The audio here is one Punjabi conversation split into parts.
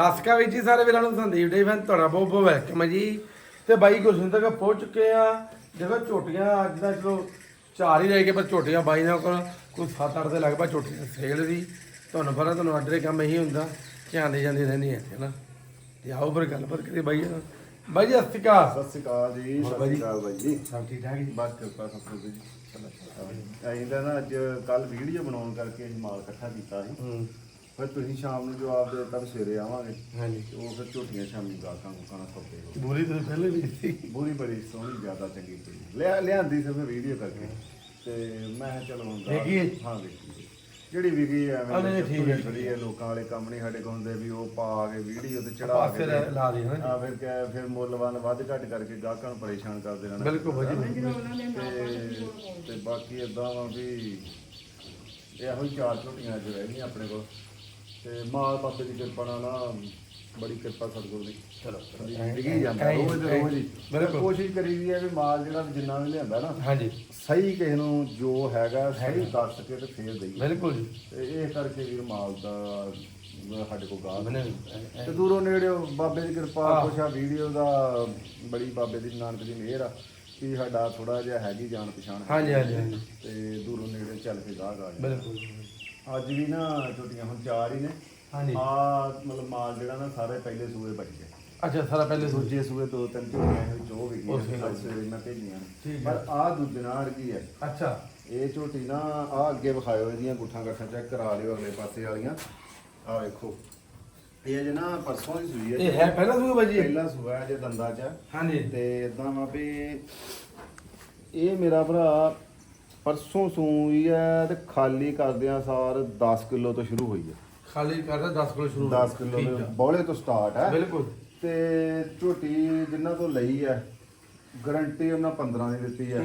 ਸਤਿ ਸ਼੍ਰੀ ਅਕਾਲ ਜੀ ਸਾਰੇ ਵੀਰਾਂ ਨੂੰ ਸੰਦੀਪ ਡੇ ਫੈਨ ਤੁਹਾਡਾ ਬਹੁਤ ਬਹੁਤ ਵੈਲਕਮ ਹੈ ਜੀ। ਤੇ ਬਾਈ ਗੁਰਸਿੰਦਰ ਤੱਕ ਪਹੁੰਚ ਚੁੱਕੇ ਆ। ਦੇਖੋ ਝੋਟੀਆਂ ਅੱਜ ਦਾ ਚਲੋ ਚਾਰ ਹੀ ਰਹਿ ਗਏ ਪਰ ਝੋਟੀਆਂ ਬਾਈ ਨਾਲ ਕੋਲ ਕੋਈ 7-8 ਦੇ ਲਗਭਗ ਝੋਟੀਆਂ ਸੇਲ ਦੀ ਤੁਹਾਨੂੰ ਪਤਾ ਤੁਹਾਨੂੰ ਆਰਡਰ ਦੇ ਕੰਮ ਇਹੀ ਹੁੰਦਾ ਕਿ ਆਉਂਦੇ ਜਾਂਦੇ ਰਹਿੰਦੇ ਆ ਹੈਨਾ ਤੇ ਆਓ ਫਿਰ ਗੱਲਬਾਤ ਕਰੀਏ ਬਾਈ ਨਾਲ। ਬਾਈ ਜੀ ਸਤਿ ਸ਼੍ਰੀ ਅਕਾਲ। ਸਤਿ ਸ਼੍ਰੀ ਅਕਾਲ ਜੀ ਸਤਿ ਬਾਈ ਸ਼੍ਰੀ ਅਕਾਲ ਬਾਈ ਜੀ। ਸਭ ਠੀਕ ਠਾਕ ਜੀ? ਬਸ ਕਿਰਪਾ ਸਤਿ ਜੀ। ਅਸੀਂ ਤਾਂ ਨਾ ਅੱਜ ਕੱਲ ਵੀਡੀਓ ਬਣਾਉਣ ਕਰਕੇ ਅਸੀਂ ਮਾਲ ਇਕੱਠਾ ਕੀਤਾ ਸੀ। ਹੂੰ। ਫਿਰ ਤੁਸੀਂ ਸ਼ਾਮ ਨੂੰ ਜਵਾਬ ਦੇ ਦਿੱਤਾ ਵੀ ਸਵੇਰੇ ਆਵਾਂਗੇ। ਹਾਂਜੀ। ਤੇ ਉਹ ਫਿਰ ਝੋਟੀਆਂ ਸ਼ਾਮੀ ਗਾਕਾਂ ਗੁਕਾਂ ਨਾਲ ਸੌਦੇ ਹੋ ਬੂਰੀ ਤੁਸੀਂ ਪਹਿਲੇ ਵੀ ਸੀ ਬੁਰੀ ਬੜੀ ਸੋਹਣੀ ਜ਼ਿਆਦਾ ਚੰਗੀ ਕੁੜੀ ਲਿਆ ਲਿਆਂਦੀ ਸਿਰਫ ਵੀਡੀਓ ਕਰਕੇ। ਤੇ ਮੈਂ ਕਿਹਾ ਚਲੋ ਹੁਣ ਹੈ? ਹਾਂ ਵੇਖੀ ਜਿਹੜੀ ਐਵੇਂ ਆ ਨਹੀਂ, ਠੀਕ ਹੈ, ਜਿਹੜੀ ਹੈ ਲੋਕਾਂ ਵਾਲੇ ਕੰਮ ਨਹੀਂ ਸਾਡੇ ਕੋਲ ਹੁੰਦੇ ਵੀ ਉਹ ਪਾ ਕੇ ਵੀਡੀਓ ਤੇ ਚੜਾ ਪਾਸੇ ਕੇ ਲਾ- ਲਾ ਦੇ ਨਾ ਆ ਫਿਰ ਕਿਆ ਫਿਰ ਮੁੱਲਵਾਨ ਵੱਧ ਘੱਟ ਕਰਕੇ ਗਾਹਕਾਂ ਨੂੰ ਪਰੇਸ਼ਾਨ ਕਰਦੇ ਰਹਿਣਾ ਬਿਲਕੁਲ ਭਾਜੀ। ਤੇ ਤੇ ਬਾਕੀ ਇਦਾਂ ਵਾ ਵੀ ਇਹੋ ਹੀ ਚਾਰ ਝੋਟੀਆਂ ਅੱਜ ਰਹਿ ਗਈਆਂ ਆਪਣੇ ਕੋਲ। ਤੇ ਮਾਲ ਬਾਬੇ ਦੀ ਕਿਰਪਾ ਨਾਲ ਨਾ ਬੜੀ ਕਿਰਪਾ ਸਤਿਗੁਰੂ ਦੀ। ਚਲੋ ਡਿੱਗੀ ਜਾਂਦਾ ਰੋਜ਼ ਦੇ ਰੋਜ਼ ਹੀ। ਬਿਲਕੁਲ। ਕੋਸ਼ਿਸ਼ ਕਰੀ ਦੀ ਹੈ ਵੀ ਮਾਲ ਜਿਹੜਾ ਵੀ ਜਿੰਨਾ ਵੀ ਲਿਆਂਦਾ ਨਾ ਹਾਂਜੀ। ਸਹੀ ਕਿਸੇ ਨੂੰ ਜੋ ਹੈਗਾ ਸਹੀ ਦੱਸ ਕੇ ਤੇ ਫੇਰ ਦਈਏ। ਬਿਲਕੁਲ ਜੀ। ਤੇ ਇਹ ਕਰਕੇ ਵੀਰ ਮਾਲ ਦਾ ਸਾਡੇ ਕੋਲ ਗਾਹ ਬਨੇ ਤੇ ਦੂਰੋਂ ਨੇੜਿਓ ਬਾਬੇ ਦੀ ਕਿਰਪਾ। ਕੁਛ ਆ ਵੀਡੀਓ ਦਾ ਬੜੀ ਬਾਬੇ ਦੀ ਨਾਨਕ ਦੀ ਮਿਹਰ ਆ ਕਿ ਸਾਡਾ ਥੋੜਾ ਜਿਹਾ ਹੈਗੀ ਜਾਣ ਪਛਾਣ ਹਾਂਜੀ ਹਾਂਜੀ ਹਾਂਜੀ। ਤੇ ਦੂਰੋਂ ਨੇੜੇ ਚੱਲ ਕੇ ਗਾਹ ਗਾ ਬਿਲਕੁਲ। ਅੱਜ ਵੀ ਨਾ ਛੋਟੀਆਂ ਹੁਣ ਚਾਰ ਹੀ ਨੇ। ਹਾਂਜੀ। ਆ ਮਤਲਬ ਮਾਲ ਜਿਹੜਾ ਨਾ ਸਾਰੇ ਪਹਿਲੇ ਸੂਏ ਬਚ ਗਏ ਅੱਛਾ ਸਾਰਾ ਪਹਿਲੇ ਦੂਜੇ ਸੂਏ ਦੋ ਤਿੰਨ ਝੋਟੀਆਂ ਇਹ ਉਹ ਵੀ। ਗਈਆਂ ਅੱਜ ਸਵੇਰੇ ਮੈਂ ਭੇਜੀਆਂ ਨੇ। ਠੀਕ ਪਰ ਆ ਦੂਜੇ ਨਾਲ ਅੜਗੀ ਹੈ? ਅੱਛਾ। ਇਹ ਝੋਟੀ ਨਾ ਆ ਅੱਗੇ ਵਿਖਾਇਓ ਇਹਦੀਆਂ ਗੁੱਠਾਂ ਗੱਠਾਂ ਚੈੱਕ ਕਰਾ ਲਿਓ ਅਗਲੇ ਪਾਸੇ ਵਾਲੀਆਂ। ਆ ਵੇਖੋ। ਇਹ ਜੇ ਨਾ ਪਰਸੋਂ ਦੀ ਸੂਈ ਹੈ ਇਹ ਹੈ ਪਹਿਲਾ ਸੂਆ ਬਾਈ ਜੀ? ਪਹਿਲਾ ਸੂਆ ਹੈ ਜੇ ਦੰਦਾਂ ਚ। ਹਾਂਜੀ। ਤੇ ਇਦਾਂ ਵਾ ਵੀ ਇਹ ਮੇਰਾ ਭਰਾ ਪਰਸੋਂ ਸੂਈ ਹੈ ਤੇ ਖਾਲੀ ਕਰਦਿਆਂ ਸਾਰ 10 ਕਿਲੋ ਤੋਂ ਸ਼ੁਰੂ ਹੋਈ ਹੈ ਖਾਲੀ ਕਰਦਾ 10 ਕਿਲੋ ਸ਼ੁਰੂ 10 ਕਿਲੋ ਦੇ। ਬੌਲੇ ਤੋਂ ਸਟਾਰਟ ਹੈ ਬਿਲਕੁਲ। ਤੇ ਝੋਟੀ ਜਿਨ੍ਹਾਂ ਤੋਂ ਲਈ ਹੈ ਗਰੰਟੀ ਉਹਨਾਂ 15 ਦੀ ਦਿੱਤੀ ਹੈ।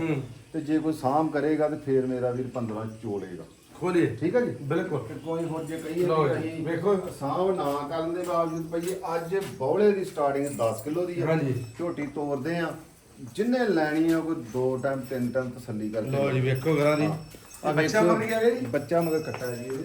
ਤੇ ਜੇ ਕੋਈ ਸਾਮ ਕਰੇਗਾ ਤੇ ਫੇਰ ਮੇਰਾ ਵੀਰ 15 ਚੋਲੇਗਾ। ਖੋਲੀਏ। ਠੀਕ ਹੈ ਜੀ? ਬਿਲਕੁਲ। ਤੇ ਕੋਈ ਹੋਰ ਜੇ ਕਹੀਏ ਲਓ ਕਿ ਜੀ, ਅਸੀਂ ਵੇਖੋ। ਸਾਂਭ ਨਾ ਕਰਨ ਦੇ ਬਾਵਜੂਦ ਪਈਏ ਅੱਜ ਬੌਲੇ ਦੀ ਸਟਾਰਟਿੰਗ 10 ਕਿਲੋ ਦੀ ਹੈ ਹਾਂਜੀ। ਝੋਟੀ ਤੋਰਦੇ ਆ। ਜਿੰਨੇ ਲੈਣੀ ਆ ਕੋਈ ਦੋ ਟਾਈਮ ਤਿੰਨ ਟਾਈਮ ਤਸੱਲੀ ਕਰਕੇ ਲੋ ਜੀ ਵੇਖੋ ਗਰਾਂ ਦੀ। ਆ ਬੱਚਾ ਵੇਖੋ, ਮਰ ਗਿਆ ਜੀ ਬੱਚਾ ਮਗਰ ਕੱਟਾ ਜੀ ਇਹਦੇ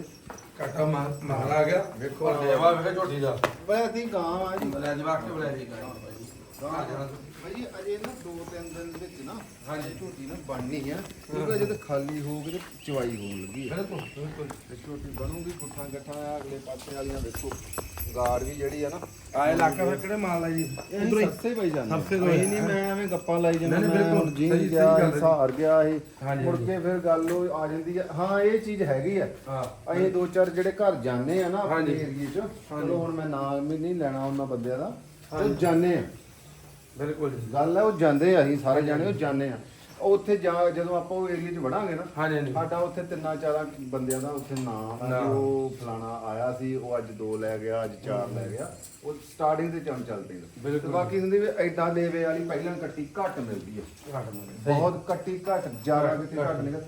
ਕਾਟਾ ਮਾਰ ਆ ਗਿਆ। ਵੇਖੋ। ਦੇਵਾ ਵੇਖੋ ਝੋਟੀ ਦਾ। ਬੜੀ ਗਾਂ ਆ ਜੀ। ਬਲੇ ਜਵਾਕ ਕੇ ਬਲੇ ਜੀ ਜਾਣਾ ਭਾਈ। ਅਜੇ ਨਾ ਦੋ ਤਿੰਨ ਦਿਨ ਦੇ ਵਿੱਚ ਨਾ ਹਾਂਜੀ। ਝੋਟੀ ਨਾ ਬਣਨੀ ਆ। ਕਿਉਂਕਿ ਅਜੇ ਤਾਂ ਖਾਲੀ ਹੋ ਕੇ ਤੇ ਚਵਾਈ ਹੋਣ ਲੱਗੀ ਹੈ ਬਿਲਕੁਲ ਬਿਲਕੁਲ। ਤੇ ਝੋਟੀ ਬਣੂਗੀ ਗੱਠਾਂ ਆ ਅਗਲੇ ਪਾਸੇ ਵਾਲੀਆਂ ਵੇਖੋ। ਗਾੜ ਵੀ ਜਿਹੜੀ ਆ ਨਾ ਆ ਇਲਾਕਾ ਫਿਰ ਕਿਹੜੇ ਮਾਲ ਆ ਜੀ ਉਧਰੋਂ ਹੀ ਸੱਸੇ ਪਈ ਜਾਂਦੇ ਸੱਸੇ ਆ। ਅਸੀਂ ਨਹੀਂ ਮੈਂ ਐਵੇਂ ਗੱਪਾਂ ਲਾਈ ਜਾਂਦਾ ਨਹੀਂ, ਨਹੀਂ, ਮੈਂ ਬਿਲਕੁਲ। ਜੀ ਗਿਆ ਗੱਲ ਹੈ। ਹਾਰ ਗਿਆ ਇਹ ਮੁੜ। ਕੇ ਫਿਰ ਗੱਲ ਉਹ ਆ ਜਾਂਦੀ ਹੈ ਹਾਂ ਇਹ ਚੀਜ਼ ਹੈਗੀ ਆ ਅਸੀਂ ਦੋ ਚਾਰ ਜਿਹੜੇ ਘਰ ਜਾਂਦੇ ਆ ਨਾ ਆਪਣੇ। ਏਰੀਏ 'ਚ। ਚਲੋ ਹੁਣ ਮੈਂ ਨਾਮ ਵੀ ਨਹੀਂ ਲੈਣਾ ਉਹਨਾਂ ਬੰਦਿਆਂ ਦਾ ਉਹ ਜਾਂਦੇ ਆ ਬਿਲਕੁਲ ਗੱਲ ਹੈ ਉਹ ਜਾਂਦੇ ਆ ਅਸੀਂ ਸਾਰੇ ਜਾਣੇ ਉਹ ਜਾਂਦੇ ਆ ਉੱਥੇ ਜਾ ਜਦੋਂ ਆਪਾਂ ਉਹ ਏਰੀਏ 'ਚ ਵੜਾਂਗੇ ਨਾ ਹਾਂਜੀ ਹਾਂਜੀ। ਸਾਡਾ ਉੱਥੇ ਤਿੰਨਾਂ ਚਾਰਾਂ ਬੰਦਿਆਂ ਦਾ ਉੱਥੇ ਨਾਂ ਆ। ਕਿ ਉਹ ਫਲਾਣਾ ਆਇਆ ਸੀ ਉਹ ਅੱਜ ਦੋ ਲੈ ਗਿਆ ਅੱਜ ਚਾਰ ਲੈ ਗਿਆ। ਉਹ ਸਟਾਰਟਿੰਗ ਤੇ ਚੰਨ ਚੱਲਦੇ ਨੇ। ਤੇ ਬਾਕੀ ਹੁੰਦੀ ਵੀ ਐਡਾ ਲੇਵੇ ਵਾਲੀ ਪਹਿਲਾਂ ਕੱਟੀ ਘੱਟ ਮਿਲਦੀ ਹੈ ਘੱਟ ਮਾਰੇ ਬਹੁਤ ਕੱਟੀ ਘੱਟ ਜ਼ਿਆਦਾ ਕਿਤੇ ਘੱਟ ਨਿਕਲ।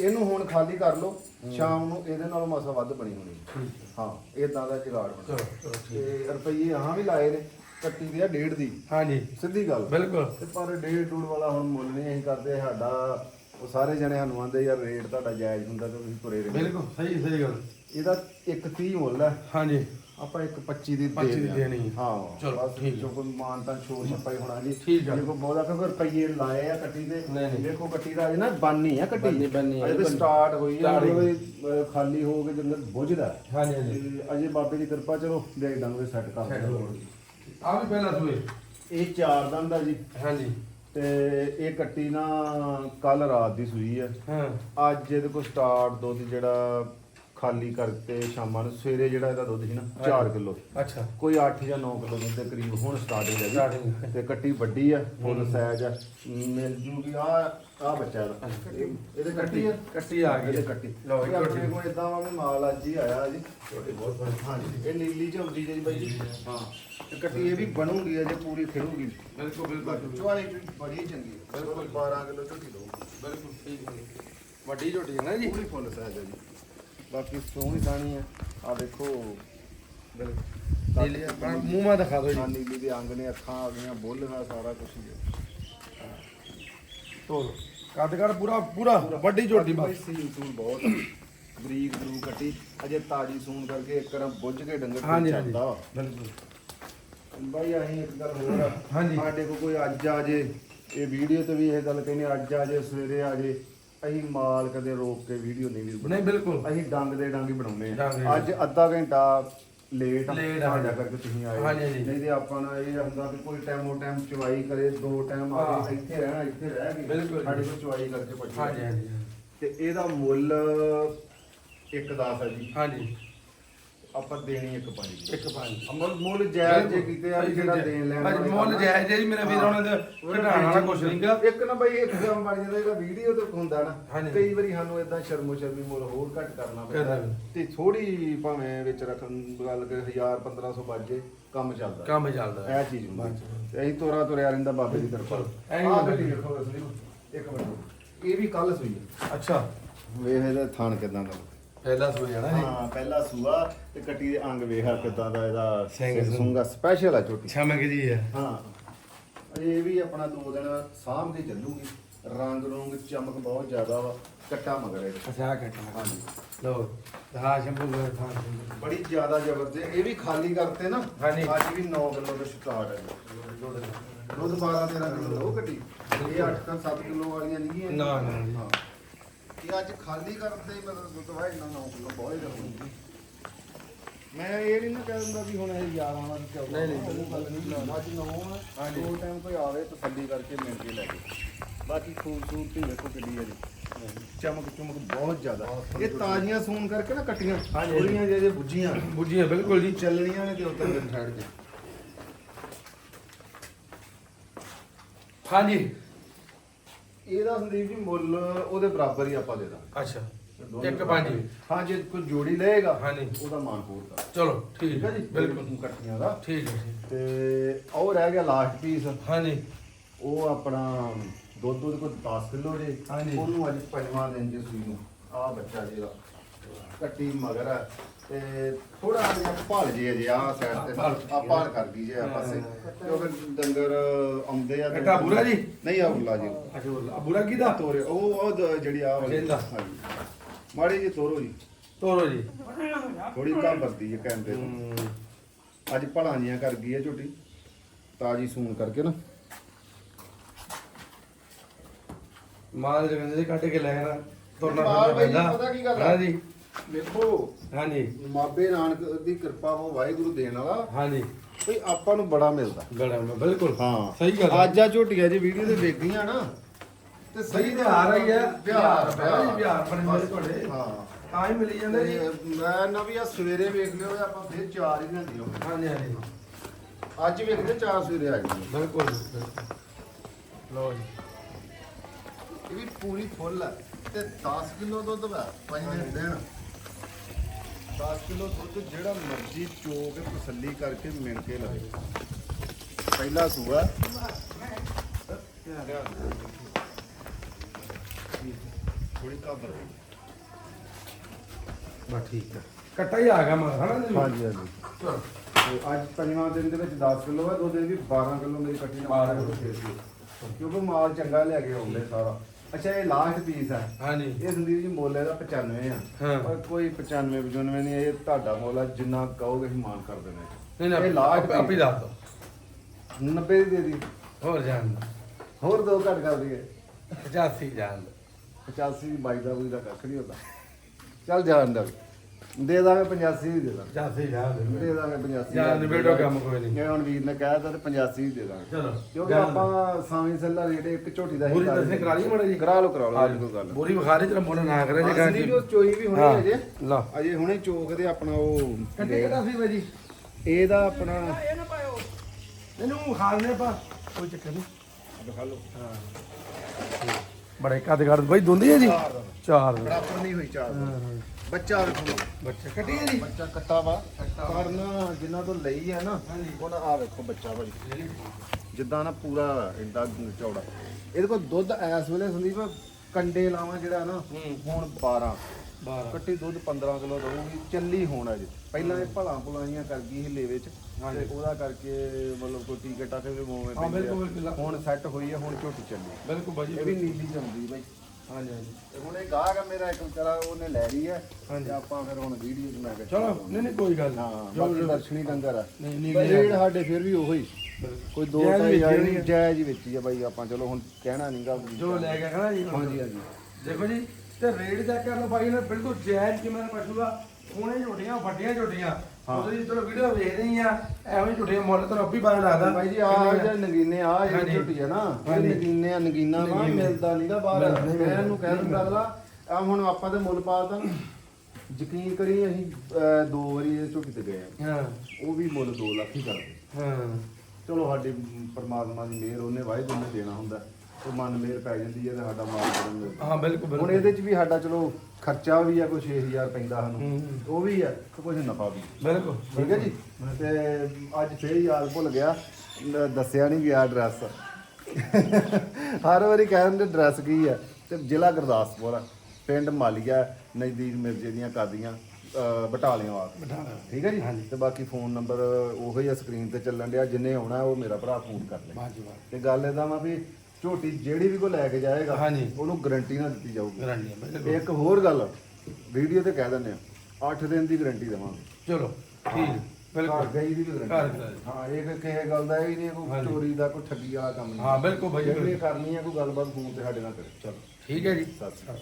ਇਹਨੂੰ ਹੁਣ ਖਾਲੀ ਕਰ ਲਓ ਸ਼ਾਮ ਨੂੰ ਇਹਦੇ ਨਾਲੋਂ ਮਸਾ ਵੱਧ ਬਣੀ ਹੋਣੀ। ਹਾਂ। ਇਦਾਂ ਦਾ ਜੁਗਾੜ ਬਣਾ। ਚਲੋ ਚਲੋ ਠੀਕ ਤੇ ਰੁਪਈਏ ਹਾਂ ਵੀ ਲਾਏ ਨੇ। ਕੱਟੀ ਦੀ ਆ ਡੇਢ ਦੀ। ਹਾਂਜੀ। ਸਿੱਧੀ ਗੱਲ। ਬਿਲਕੁਲ। ਤੇ ਪਰ ਡੇਢ ਡੂੜ ਵਾਲਾ ਹੁਣ ਮੁੱਲ ਨਹੀਂ ਅਸੀਂ ਕਰਦੇ ਸਾਡਾ ਉਹ ਸਾਰੇ ਜਣੇ ਸਾਨੂੰ ਆਂਦੇ ਯਾਰ ਰੇਟ ਤੁਹਾਡਾ ਜਾਇਜ਼ ਹੁੰਦਾ ਤੇ ਤੁਸੀਂ ਤੁਰੇ ਰਹਿੰਦੇ। ਬਿਲਕੁਲ ਸਹੀ ਸਹੀ ਗੱਲ। ਇਹਦਾ ਇੱਕ 30 ਮੁੱਲ ਹੈ ਹਾਂਜੀ। ਆਪਾਂ ਇੱਕ 25 ਦੀ 25 ਦੀ ਦਿਆਂਗੇ। ਦੇਣੀ ਹੈ। ਹਾਂ ਚਲੋ, ਬਸ ਠੀਕ। ਜੋ ਕੋਈ ਮਾਨ ਤਾਂ ਛੋੜ ਛੱਪਾ ਹੀ ਹੋਣਾ ਜੀ। ਠੀਕ ਹੈ। ਜੇ ਕੋਈ ਬਹੁਤਾ ਕੋਈ ਰੁਪਈਏ ਲਾਏ ਆ ਕੱਟੀ ਦੇ। ਨਹੀਂ, ਨਹੀਂ। ਦੇਖੋ ਕੱਟੀ ਦਾ ਇਹ ਨਾ ਬਾਨੀ ਆ ਕੱਟੀ। ਬਾਨੀ- ਬਾਨੀ ਆ, ਅਜੇ। ਸਟਾਰਟ ਹੋਈ ਆ Start ਮਤਲਬ ਇਹ, ਅਹ, ਖਾਲੀ ਹੋ ਕੇ ਜੰਗਲ ਬੁਝਦਾ। ਹੈ। ਹਾਂਜੀ ਹਾਂਜੀ। ਤੇ ਅਜੇ ਬਾਬੇ ਦੀ ਕਿਰਪਾ ਚਲੋ ਦੇ ਡੰਗ ਦੇ ਸੈੱਟ ਕਰ ਹੋ ਆ ਵੀ ਪਹਿਲਾ ਸੂਏ। ਇਹ ਚਾਰ ਦੰਦ ਦਾ ਜੀ। ਹਾਂਜੀ। ਤੇ ਇਹ ਕੱਟੀ ਨਾ ਕੱਲ ਰਾਤ ਦੀ ਸੂਈ ਹੈ ਹਾਂ। ਅੱਜ ਇਹਦੇ ਕੋਲ ਸਟਾਰਟ ਦੁੱਧ ਜਿਹੜਾ ਖਾਲੀ ਕਰਕੇ ਸ਼ਾਮਾਂ ਨੂੰ ਸਵੇਰੇ ਜਿਹੜਾ ਇਹਦਾ ਦੁੱਧ ਸੀ ਨਾ 4 ਕਿਲੋ। ਅੱਛਾ। ਕੋਈ 8 ਜਾਂ 9 ਕਿਲੋ ਦੁੱਧ ਦੇ ਕਰੀਬ ਹੁਣ ਸਟਾਰਟਿੰਗ ਹੈ ਜੀ ਹੈ। ਤੇ ਕੱਟੀ ਵੱਡੀ ਆ ਫੁੱਲ ਸਾਈਜ਼ ਆ ਮਿਲ ਜੂਗੀ ਆ ਆ ਬੱਚਾ ਇਹਦਾ ਇਹ- ਇਹਦੇ ਕੱਟੀ ਆ। ਕੱਟੀ ਆ ਗਈ। ਇਹਦੇ ਕੱਟੀ। ਲਓ ਇਹ ਜੀ, ਆਪਣੇ। ਕੋਲ ਇਦਾਂ ਵਾ ਵੀ ਮਾਲ ਅੱਜ ਹੀ ਆਇਆ ਜੀ। ਛੋਟੇ ਬਹੁਤ ਬੜੇ ਹਾਂਜੀ। ਇਹ ਨੀਲੀ ਝੌਂਦੀ ਜੀ ਬਾਈ ਜੀ। ਹਾਂ। ਤੇ ਕੱਟੀ ਇਹ ਵੀ ਬਣੂਗੀ ਅਜੇ ਪੂਰੀ ਖਿਲੂਗੀ। ਬਿਲਕੁਲ ਬਿਲਕੁਲ। ਚੁਆਈ ਵੀ ਬੜੀ ਚੰਗੀ ਹੈ ਬਿਲਕੁਲ। 12 ਕਿਲੋ ਝੋਟੀ ਲਓ ਬਿਲਕੁਲ ਠੀਕ ਹੈ। ਵੱਡੀ ਝੋਟੀ ਹੈ ਨਾ ਜੀ? ਪੂਰੀ ਫੁੱਲ ਸਾਈਜ਼ ਹੈ ਜੀ। ਬਾਕੀ ਸੋਹਣੀ ਸਾਣੀ ਹੈ ਆ ਦੇਖੋ ਬਿਲਕੁਲ ਨੀਲੀ ਆਪਣਾ ਮੂੰਹ ਮਾ ਦਿਖਾ ਦਿਓ ਆ ਜੀ ਨੀਲੀ ਦੇ ਅੰਗ ਨੇ ਅੱਖਾਂ ਆ ਗਈਆਂ ਬੁੱਲ ਨਾਲ ਸਾਰਾ ਕੁਝ ਹੀ ਤੋਲ ਕੱਦ ਕਰ ਪੂਰਾ ਪੂਰਾ ਵੱਡੀ ਝੋਟੀ ਬਾਈ ਬਸ ਸੀਲ ਸੂਲ ਬਹੁਤ। ਬਰੀਕ ਬਰੂ ਕੱਟੀ ਅਜੇ ਤਾਜੀ ਸੂਣ ਕਰਕੇ ਇੱਕ ਰਾਂ ਬੁੱਝ ਕੇ ਡੰਗਰ ਚੱਲਦਾ। ਬਿਲਕੁਲ। ਬਾਈ ਅਸੀਂ ਇੱਕ ਗੱਲ ਹੋਰ ਆ। ਸਾਡੇ ਕੋਲ ਕੋਈ ਅੱਜ ਆ ਜੇ ਇਹ ਵੀਡੀਓ ਤੇ ਵੀ ਇਹ ਗੱਲ ਕਹਿੰਦੇ ਅੱਜ ਆ ਜੇ ਸਵੇਰੇ ਆ ਜੇ। ਅਸੀਂ ਮਾਲ ਕਦੇ ਰੋਕ ਕੇ ਵੀਡੀਓ ਨਹੀਂ ਵੀ ਨਹੀਂ ਬਿਲਕੁਲ। ਅਸੀਂ ਡੰਗ ਦੇ ਡੰਗ ਹੀ ਬਣਾਉਨੇ ਡੰਗ ਦੇ ਆ ਅੱਜ ਅੱਧਾ ਘੰਟਾ ਲੇਟ ਆ ਸਾਡਾ ਕਰਕੇ ਤੁਸੀਂ ਆਏ। ਹਾਂਜੀ, ਹਾਂਜੀ। ਨਹੀਂ ਤੇ ਆਪਾਂ ਨੂੰ ਇਹ ਹੁੰਦਾ ਕਿ ਕੋਈ ਟਾਈਮੋ ਟਾਈਮ ਚਵਾਈ ਕਰੇ ਦੋ ਟਾਈਮ ਆ ਹਾਂ। ਕੇ ਇੱਥੇ ਰਹਿਣਾ ਇੱਥੇ ਰਹਿ ਕੇ ਬਿਲਕੁਲ। ਸਾਡੇ ਕੋਲ ਚਵਾਈ ਕਰਕੇ ਪੱਟੀ ਹਾਂਜੀ ਹਾਂਜੀ। ਤੇ ਇਹਦਾ ਮੁੱਲ ਇੱਕ ਦਸ ਹੈ ਜੀ। ਹਾਂਜੀ। ਆਪਾਂ ਦੇਣੀ ਇੱਕ ਪੰਜ। ਇੱਕ ਪੰਜ ਮੁੱਲ ਮੁੱਲ ਜਾਇਜ਼ ਜੇ ਕੀਤੇ ਆ ਵੀ ਜਿਹੜਾ ਦੇਣ ਲੈਣ ਅੱਜ ਮੁੱਲ। ਜਾਇਜ਼ ਹੈ ਜੀ ਮੇਰੇ ਵੀਰ ਉਹਨਾਂ ਦੇ ਘਟਾਉਣ ਵਾਲਾ ਕੁਛ ਨਹੀਂਗਾ। ਇੱਕ ਨਾ ਬਈ ਇੱਕ ਕੰਮ ਬਣ ਜਾਂਦਾ ਜਿਹੜਾ ਵੀਡੀਓ ਤੇ ਹੁੰਦਾ ਨਾ। ਕਈ ਵਾਰੀ ਸਾਨੂੰ ਇਦਾਂ ਸ਼ਰਮੋ ਸ਼ਰਮੀ ਮੁੱਲ ਹੋਰ ਘੱਟ ਕਰਨਾ ਪੈਂਦਾ। ਤੇ ਥੋੜੀ ਭਾਵੇਂ ਵਿੱਚ ਰੱਖਣ ਗੱਲ ਕਿ 1000 1500 ਬਾਜੇ ਕੰਮ ਚੱਲਦਾ। ਕੰਮ ਚੱਲਦਾ। ਇਹ ਚੀਜ਼ ਹੁੰਦੀ ਅਸੀਂ ਤੋਰਾ ਤੁਰਿਆ ਰਹਿੰਦਾ ਬਾਬੇ ਦੀ ਤਰਫੋਂ ਆਹ ਗੱਡੀ ਅਸਲੀ। ਇੱਕ ਮਿੰਟ ਇਹ ਵੀ ਕੱਲ ਸੂਈ ਅੱਛਾ। ਵੇਖ ਇਹਦਾ ਥਣ ਕਿਦਾਂ ਦਾ। ਪਹਿਲਾ ਸੋ ਜਾਣਾ ਜੀ ਹਾਂ ਪਹਿਲਾ ਸੂਆ ਤੇ ਕੱਟੀ ਦੇ ਅੰਗ ਵੇਖਾ ਕਿਦਾਂ ਦਾ ਇਹਦਾ ਸਿੰਘ ਸਿੰਘ ਸੁੰਗਾ ਸਪੈਸ਼ਲ ਆ ਝੋਟੀ ਛਮਕ ਜੀ ਹੈ। ਹਾਂ ਇਹ ਵੀ ਆਪਣਾ ਦੋ ਦਿਨ ਸਾਂਭ ਕੇ ਚੱਲੂਗੀ। ਰੰਗ ਰੰਗ ਚਮਕ ਬਹੁਤ ਜ਼ਿਆਦਾ ਵਾ ਕੱਟਾ ਮਗਰ ਇਹ ਅਸਾ ਕੱਟਣਾ ਹਾਂਜੀ। ਲੋ ਹਾਂ ਸ਼ੰਭੂ ਗਰ ਥਾਂ ਸ਼ੰਭੂ। ਬੜੀ ਜ਼ਿਆਦਾ ਜ਼ਬਰਦਸਤ ਇਹ ਵੀ ਖਾਲੀ ਕਰਤੇ ਨਾ। ਹਾਂਜੀ। ਅੱਜ ਵੀ 9 ਕਿਲੋ ਤੋਂ ਸਟਾਰਟ ਹੈ। ਦੁੱਧ 12 13 ਕਿਲੋ ਉਹ ਕੱਟੀ। ਇਹ 8 ਤਾਂ 7 ਕਿਲੋ ਵਾਲੀਆਂ ਨਹੀਂ ਨਾ, ਨਾ, ਨਾ। ਹਾਂ ਇਹ ਅੱਜ ਖਾਲੀ ਕਰਦੇ ਹੀ ਮਤਲਬ ਦੁੱਧ ਵਾ ਇੰਨਾ 9 ਕਿਲੋ ਬਹੁਤ ਹੀ ਰਹੂਗੀ ਮੈਂ ਇਹ ਨਹੀਂ ਨਾ ਕਹਿ ਦਿੰਦਾ ਵੀ ਹੁਣ ਇਹ 11 ਵਾਂ ਕਿ ਨਹੀਂ, ਨਹੀਂ, ਉਹ ਗੱਲ ਨਹੀਂ ਅੱਜ 9 ਆ ਹਾਂਜੀ। ਦੋ ਟਾਈਮ ਕੋਈ ਆਵੇ ਤਸੱਲੀ ਕਰਕੇ ਮਿਲ ਕੇ ਲੈ ਜੇ ਬਾਕੀ ਖੂਬਸੂਰਤੀ ਦੇਖੋ ਕਿੰਨੀ ਹੈ ਜੀ। ਚਮਕ ਚਮਕ ਬਹੁਤ ਜ਼ਿਆਦਾ। ਇਹ ਤਾਜ਼ੀਆਂ ਸੂਨ ਕਰਕੇ ਨਾ ਕੱਟੀਆਂ। ਥੋੜੀਆਂ ਜਿਹੇ ਬੁੱਝੀਆਂ। ਬੁੱਝੀਆਂ ਬਿਲਕੁਲ ਜੀ। ਚੱਲਣੀਆਂ ਨੇ ਤੇ ਉੱਤੇ ਦਿਨ ਠਹਿਰ ਕੇ ਹਾਂਜੀ। ਇਹਦਾ ਸੰਦੀਪ ਜੀ ਮੁੱਲ ਉਹਦੇ ਬਰਾਬਰ ਹੀ ਆਪਾਂ ਦੇ ਦਾਂਗੇ। ਅੱਛਾ ਇੱਕ ਪੰਜ। ਹਾਂ। ਜੇ ਕੋਈ ਜੋੜੀ ਲਏਗਾ ਹਾਂਜੀ। ਉਹਦਾ ਮਾਨ ਪੂਰਦਾ ਚਲੋ ਠੀਕ ਠੀਕ ਹੈ ਜੀ ਬਿਲਕੁਲ। ਕੱਟੀਆਂ ਦਾ। ਠੀਕ ਹੈ ਜੀ। ਤੇ ਉਹ ਰਹਿ ਗਿਆ ਲਾਸਟ ਪੀਸ ਹਾਂਜੀ। ਉਹ ਆਪਣਾ ਦੁੱਧ ਦੁੱਧ ਕੋਈ 10 ਕਿਲੋ ਜੇ ਹਾਂਜੀ। ਉਹਨੂੰ ਅੱਜ ਪੰਜਵਾਂ ਦਿਨ ਜੇ ਸੂਈ ਨੂੰ ਆ ਬੱਚਾ ਜਿਹਦਾ ਕੱਟੀ ਮਗਰ। ਤੇ ਥੋੜਾ ਜਿਹਾ ਭਲ ਜੇ ਅਜੇ ਆ ਸਾਈਡ ਤੇ। ਆ ਭਾਲ ਕਰ ਗਈ ਜੇ ਆ ਪਾਸੇ ਕਿਉਂਕਿ ਡੰਗਰ ਆਉਂਦੇ ਆ ਤੇ- ਕੱਟਾ ਬੁਰਾ ਜੀ? ਨਹੀਂ ਆ ਬੁਲਾ ਜੀ। ਅੱਛਾ ਬੋਲ ਬੁਰਾ ਕਿਦਾ ਤੋਰੇ। ਉਹ ਉਹ ਦ- ਜਿਹੜੀ ਆ ਵਾਲੀ। ਕਹਿੰਦਾ। ਹਾਂਜੀ। ਮਾੜੀ ਜੀ ਤੋਰੋ ਜੀ। ਤੋਰੋ ਜੀ। ਥੋੜੀ ਘਾਹ ਵਰਦੀ ਹੈ ਕਹਿੰਦੇ ਤੋਂ। ਅੱਜ ਭਲਾਂ ਜੀਆਂ ਕਰ ਗਈ ਹੈ ਝੋਟੀ। ਤਾਜੀ ਸੂਣ ਕਰਕੇ ਨਾ। ਮਾਲ ਜਗੰਦਰ ਜੀ ਕੱਢ ਕੇ ਲੈ ਜਾਣਾ ਤੁਰਨਾ ਜੀ, ਪੈਂਦਾ। ਪਤਾ ਕੀ ਗੱਲ ਆ? ਹਾਂਜੀ ਵੇਖੋ ਹਾਂਜੀ। ਮਾਬੇ ਨਾਨਕ ਦੀ ਕਿਰਪਾ ਉਹ ਵਾਹਿਗੁਰੂ ਦੇਣ ਵਾਲਾ। ਹਾਂਜੀ। ਵੀ ਆਪਾਂ ਨੂੰ ਬੜਾ ਮਿਲਦਾ। ਗੜਾ ਬਿਲਕੁਲ। ਹਾਂ। ਸਹੀ ਗੱਲ ਹੈ। ਅੱਜ ਆ ਝੋਟੀਆਂ ਜੇ ਵੀਡੀਓ ਤੇ ਵੇਖੀਆਂ ਨਾ ਤੇ ਸਹੀ ਬਿਹਾਰ ਆਈ ਹੈ ਬਿਹਾਰ ਬਿਹਾਰ ਬਿਹਾਰ ਬਣੇ ਮੇਰੇ ਤੁਹਾਡੇ। ਹਾਂ। ਤਾਂ ਹੀ ਮਿਲੀ ਜਾਂਦੇ ਜੀ। ਤੇ ਮੈਂ ਨਾ ਵੀ ਆ ਸਵੇਰੇ ਵੇਖ ਲਿਓ ਤੇ ਆਪਾਂ ਫੇਰ ਚਾਰ ਹੀ ਲੈਂਦੀ ਹੋ ਹਾਂਜੀ ਹਾਂਜੀ। ਅੱਜ ਵੇਖਦੇ ਚਾਰ ਸਵੇਰੇ ਆ ਗਈ ਬਿਲਕੁਲ ਬਿਲਕੁਲ। ਲਓ ਜੀ। ਇਹ ਵੀ ਪੂਰੀ ਫੁੱਲ ਹੈ ਤੇ 10 ਕਿਲੋ ਦੁੱਧ ਵਾ ਪੰਜ ਦਿਨ 10 ਕਿਲੋ ਦੁੱਧ ਜਿਹੜਾ ਮਰਜ਼ੀ ਚੋ ਕੇ ਤਸੱਲੀ ਕਰਕੇ ਮਿਣ ਕੇ ਲਵੇ। ਪਹਿਲਾ ਸੂਆ। ਥੋੜੀ ਕਾਬਰ ਬਸ ਠੀਕ ਹੈ ਕੱਟਾ ਹੀ ਆ ਗਿਆ ਮਾ ਹਨਾ ਜੀ? ਹਾਂਜੀ ਹਾਂਜੀ। ਤੇ ਅੱਜ ਪੰਜਵਾਂ ਦਿਨ ਦੇ ਵਿੱਚ 10 ਕਿਲੋ ਹੈ ਦੁੱਧ ਇਹ ਵੀ 12 ਕਿਲੋ ਮੇਰੀ ਕੱਟੀ ਨਾਲ। 12 ਕਿਲੋ। ਫੇਰ ਸੀ ਕਿਉਂਕਿ ਮਾਲ ਚੰਗਾ ਲਿਆ ਕੇ ਆਉਂਦੇ ਸਾਰਾ। ਅੱਛਾ ਇਹ ਲਾਸਟ ਪੀਸ ਹੈ ਹਾਂਜੀ। ਇਹ ਸੰਦੀਪ ਜੀ ਮੁੱਲ ਇਹਦਾ 95 ਆ। ਪਰ ਕੋਈ 95 95 ਨਹੀਂ ਇਹ ਤੁਹਾਡਾ ਮੁੱਲ ਆ ਜਿੰਨਾ ਕਹੋਗੇ ਅਸੀਂ ਮਾਨ ਕਰ ਦੇਣਾ ਨਹੀਂ ਨਾ ਇਹ ਲਾਸਟ ਆਪੇ- ਦੱਸ ਦੋ 90 ਦੀ ਦੇ ਦੀ। ਹੋਰ ਜਾਣ ਹੋਰ ਦੋ ਘੱਟ ਕਰ ਦਈਏ। 85 ਜਾਣ ਦਿਓ। 85 ਦੀ ਬਾਈ ਦਾ ਕੋਈ ਦਾ ਕੱਖ ਨਹੀਂ ਹੁੰਦਾ। ਚੱਲ ਜਾਣ ਦਾ ਦੇ ਦਾਂਗੇ 85 ਦੀ ਦੇ ਦਾਂਗੇ। 85 ਜਾਣ ਦਿਓ। ਦੇ ਦਾਂਗੇ 85 ਯਾਰ ਨਿਬੇੜੋ ਕੰਮ ਕੋਈ ਨਹੀਂ। ਜੇ ਹੁਣ ਵੀਰ ਨੇ ਕਹਿ ਦਿੱਤਾ ਤੇ 85 ਦੀ ਦੇ ਦਾਂਗੇ। ਚਲੋ ਕਿਉਂਕਿ ਆਪਾਂ ਸਾਵੀਂ ਸੱਲਾ ਰੇਟ ਇੱਕ ਝੋਟੀ ਦਾ ਹੀ ਪੂਰੀ ਕਰ ਦਰਸ਼ਨ ਕਰਾ ਲਈ ਮਾੜਾ ਜੀ ਕਰਾ ਲਓ ਕਰਾ ਲਓ ਕੋਈ ਗੱਲ ਪੂਰੀ ਵਿਖਾ ਦੇ ਚਲ ਮੋੜਾ ਨਾ ਕਰੇ ਜੇ ਅਸਲੀ ਜੋ ਚੋਈ ਵੀ ਹੋਣੀ ਹਾਂ, ਅਜੇ। ਲਾ। ਅਜੇ ਹੁਣੇ ਚੋਕ ਦੇ ਆਪਣਾ ਉਹ ਕੱਟੇ ਕਿਹੜਾ ਸੀ ਬਾਜੀ ਇਹਦਾ ਆਪਣਾ ਇਹਨੂੰ ਖਾ ਲੈਣੇ ਆਪਾਂ। ਕੋਈ ਚੱਕਰ ਨਹੀਂ। ਦਿਖਾ ਲਓ। ਬੜੇ ਕੱਦ ਕੱਦ ਬਾਈ ਦੁੰਦੀ ਹੈ ਜੀ? ਚਾਰ। ਦਾ। ਬਰਾਬਰ ਨਹੀਂ ਹੋਈ ਚਾਰ। ਦਾ। ਬੱਚਾ ਵੇਖੋ ਬੱਚੇ ਕੱਟੀ ਹੈ ਜੀ ਬੱਚਾ ਕੱਟਾ ਵਾ। ਕਾਰਨ ਜਿਨ੍ਹਾਂ ਤੋਂ ਲਈ ਹੈ ਨਾ ਉਹਨਾਂ ਆ ਵੇਖੋ ਬੱਚਾ ਭਾਜੀ ਜਿੱਦਾਂ ਨਾ ਪੂਰਾ ਇੰਦਾ ਚੌੜਾ। ਇਹਦੇ ਕੋਲ ਦੁੱਧ ਐਸ ਵੇਲੇ ਸੰਦੀਪ ਕੰਡੇ ਲਾਵਾਂ ਜਿਹੜਾ ਨਾ ਹੁਣ 12 12 ਕੱਟੀ ਦੁੱਧ 15 ਕਿਲੋ ਦਊਗੀ ਚੱਲੀ ਹੋਣਾ ਜੀ ਪਹਿਲਾਂ ਇਹ ਭਲਾ ਪੁਲਾਈਆਂ ਕਰ ਗਈ ਸੀ ਲੇਵੇ ਚ। ਤੇ ਉਹਦਾ ਕਰਕੇ ਮਤਲਬ ਕੋਈ ਟੀਕੇ ਟਾਕੇ ਵੀ ਮੋਵੇਂ ਬਿਲਕੁਲ। ਹੁਣ ਸੈੱਟ ਹੋਈ ਹੈ ਹੁਣ ਝੋਟੀ ਚੱਲੀ। ਬਿਲਕੁਲ ਬਾਜੀ ਇਹ ਵੀ ਨੀਲੀ ਜੰਮਦੀ ਬਾਈ ਹਾਂਜੀ ਹਾਂਜੀ। ਤੇ ਹੁਣ ਇਹ ਗਾਹਕ ਆ ਮੇਰਾ ਇੱਕ ਵਿਚਾਰਾ ਉਹਨੇ ਲੈ ਲਈ ਹੈ ਹਾਂਜੀ। ਤੇ ਆਪਾਂ ਫਿਰ ਹੁਣ ਵੀਡੀਓ ਮੈਂ ਕਿਹਾ ਚਲੋ ਨਹੀਂ ਨਹੀਂ ਕੋਈ ਗੱਲ ਹਾਂ ਨਹੀਂ ਬਾਕੀ ਦਰਸ਼ਨੀ ਡੰਗਰ ਆ। ਨਹੀਂ ਨਹੀਂ ਪਰ ਰੇਟ ਸਾਡੇ ਫਿਰ ਵੀ ਉਹੀ। ਕੋਈ ਦੋ ਜਾਇਜ਼ ਢਾਈ ਹਜ਼ਾਰ ਹੀ ਨਹੀਂ ਆ। ਜਾਇਜ਼ ਹੀ ਵਿੱਚ ਆ ਬਾਈ ਆਪਾਂ ਚਲੋ ਹੁਣ ਕਹਿਣਾ ਨਹੀਂਗਾ ਜੋ ਲੈ ਕੇ ਖੜਾ ਜੀ। ਹਾਂਜੀ ਹਾਂਜੀ। ਦੇਖੋ ਜੀ ਤੇ ਰੇਟ ਚੈੱਕ ਕਰ ਲਓ ਭਾਈ ਨੇ ਬਿਲਕੁਲ ਜਾਇਜ਼ ਕਿਵੇਂ ਪਸ਼ੂ ਦਾ ਹੁਣੇ ਝੋਟੀਆਂ ਵੱਡੀਆਂ ਝੋਟੀਆਂ। ਉਹਦੀ ਚਲੋ ਵੀਡੀਓ ਵੇਖ ਰਹੀ ਆ ਐਵੇਂ ਝੋਟੀਆਂ ਮੁੱਲ ਤੁਹਾਨੂੰ ਅੱਬੀ ਪਤਾ ਲੱਗਦਾ ਬਾਈ ਜੀ ਆ ਜਿਹੜੇ ਨਗੀਨੇ ਆ ਹਾਂਜੀ। ਜਿਹੜੀ ਝੁੱਟੀ ਆ ਨਾ। ਇਹ ਹਾਂਜੀ। ਨਗੀਨੇ ਆ ਨਗੀਨਾ ਵਾ ਨਗੀਨੇ। ਮਿਲਦਾ ਨਹੀਂਗਾ ਬਾਹਰ। ਮਿਲਦਾ ਨਹੀਂ, ਮੈਂ ਇਹਨੂੰ ਕਹਿ ਦਿੰਦਾ ਅਗਲਾ ਆ ਹੁਣ ਆਪਾਂ ਤੇ ਮੁੱਲ ਪਾਤਾ ਨਾ। ਯਕੀਨ ਕਰੀ ਅਸੀਂ ਅਹ, ਦੋ ਵਾਰੀ ਇਹ ਝੁੱਟੀ ਤੇ ਗਏ ਆ। ਹਾਂ। ਉਹ ਵੀ ਮੁੱਲ 2 ਲੱਖ ਹੀ ਕਰਦੇ। ਹਾਂ। ਚਲੋ ਸਾਡੇ ਪਰਮਾਤਮਾ ਦੀ ਮਿਹਰ ਉਹਨੇ ਵਾਹਿਗੁਰੂ ਨੇ ਦੇਣਾ ਹੁੰਦਾ। ਤੇ ਮਨ ਮਿਹਰ ਪੈ ਜਾਂਦੀ ਹੈ ਤੇ ਸਾਡਾ ਮਾਲ ਕਰਨ ਮਿਲਦਾ ਹਾਂ ਬਿਲਕੁਲ ਹੁਣ ਬਿਲਕੁਲ ਇਹਦੇ ਚ ਵੀ ਸਾਡਾ ਚਲੋ ਖਰਚਾ ਵੀ ਆ ਕੋਈ 6000 ਪੈਂਦਾ ਸਾਨੂੰ। ਉਹ ਵੀ ਆ ਤੇ ਕੁਝ ਨਫਾ ਵੀ। ਬਿਲਕੁਲ ਠੀਕ ਹੈ ਜੀ? ਤੇ ਅੱਜ ਫੇਰ ਯਾਦ ਭੁੱਲ ਗਿਆ ਨ- ਦੱਸਿਆ ਨਹੀਂ ਗਿਆ ਐਡਰੈਸ ਹਰ ਵਾਰੀ ਕਹਿ ਦਿੰਦੇ ਐਡਰੈਸ ਕੀ ਹੈ ਤੇ ਜ਼ਿਲ੍ਹਾ ਗੁਰਦਾਸਪੁਰ ਆ ਪਿੰਡ ਮਾਲੀਆ ਨਜ਼ਦੀਕ ਮਿਰਜੇ ਦੀਆਂ ਕਾਦੀਆਂ ਬਟਾਲਿਆਂ ਵਾਸਤੇ ਬਿਠਾ ਠੀਕ ਹੈ ਜੀ? ਤੇ ਬਾਕੀ ਫੋਨ ਨੰਬਰ ਉਹੋ ਹੀ ਆ ਸਕਰੀਨ ਤੇ ਚੱਲਣ ਡਿਆ ਜਿੰਨੇ ਆਉਣਾ ਉਹ ਮੇਰਾ ਭਰਾ ਫੋਨ ਕਰ ਲੈ ਤੇ ਗੱਲ ਇਹਦਾ ਵਾ ਵੀ ਝੋਟੀ ਜਿਹੜੀ ਵੀ ਕੋ ਲੈ ਕੇ ਜਾਏਗਾ ਹਾਂਜੀ। ਉਹਨੂੰ ਗਾਰੰਟੀ ਨਾਲ ਦਿੱਤੀ ਜਾਊਗੀ। ਗਰੰਟੀ ਬਿਲਕੁਲ। ਇੱਕ ਹੋਰ ਗੱਲ ਵੀਡੀਓ ਤੇ ਕਹਿ ਦਿੰਦੇ ਆ 8 ਦਿਨ ਦੀ ਗਾਰੰਟੀ ਦੇਵਾਂਗੇ। ਚਲੋ ਠੀਕ ਘਰ ਬਿਲਕੁਲ। ਗਈ ਦੀ ਵੀ ਘਰ ਗਾਰੰਟੀ। ਹਾਂ ਇਹ ਕਿ- ਕਿਸੇ ਗੱਲ ਦਾ ਇਹ ਨਹੀਂ ਕੋਈ ਹਾਂਜੀ। ਚੋਰੀ ਦਾ ਕੋਈ ਠੱਗੀ ਵਾਲਾ ਕੰਮ ਨਹੀਂ ਹਾਂ ਬਿਲਕੁਲ ਭਾਈ ਜਿਹੜੀ ਕਰਨੀ ਹੈ ਕੋਈ ਗੱਲਬਾਤ ਫੋਨ ਤੇ ਸਾਡੇ ਨਾਲ ਕਰੇ। ਚਲੋ ਠੀਕ ਹੈ ਜੀ। ਸਤਿ ਸ਼੍ਰੀ ਅਕਾਲ।